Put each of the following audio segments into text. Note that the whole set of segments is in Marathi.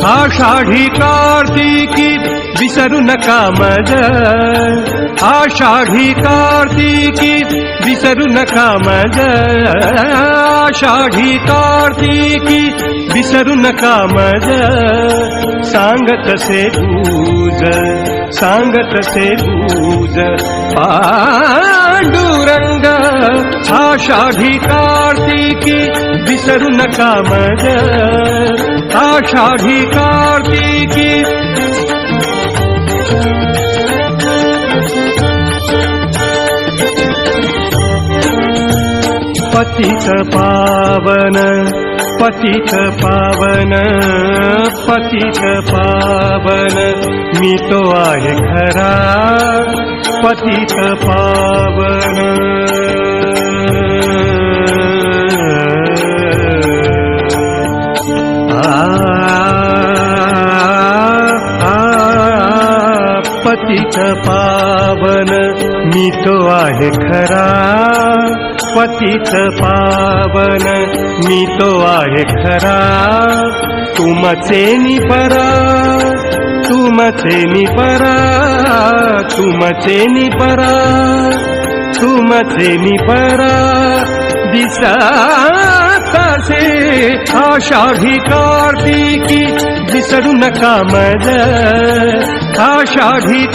आषाढी कार्तिकी विसरू नका मज. आषाढी कार्तिकी विसरू नका मज. आषाढी कार्तिकी विसरू नका मज. सांगत से गुज सांगत से गुज पांडुरंग आषाढी कार्तिकी विसरू नका मज. आषाढी कार्तिकी। पतित पावन पतित पावन पतित पावन मी तो आहे खरा। पतित पावन। पतित पावन मी तो आहे खरा. पतित पावन मी तो आहे खरा. तुमचे निपरा तुमचे निपरा तुमचे निपरा तुमचे निपरा दिसा तसे षाधिकारी विसर न कमल आशाति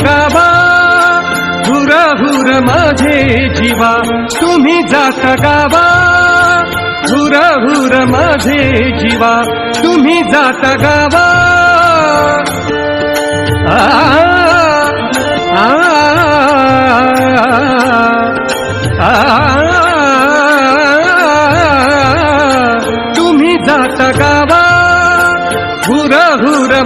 जावा भुरा हुर माझे जीवा। तुम्ही जाता गावा हुर हुर माझे जीवा तुम्ही जाता गावा. आ, आ, आ, तुम्ही जाता गावा. हुर हुर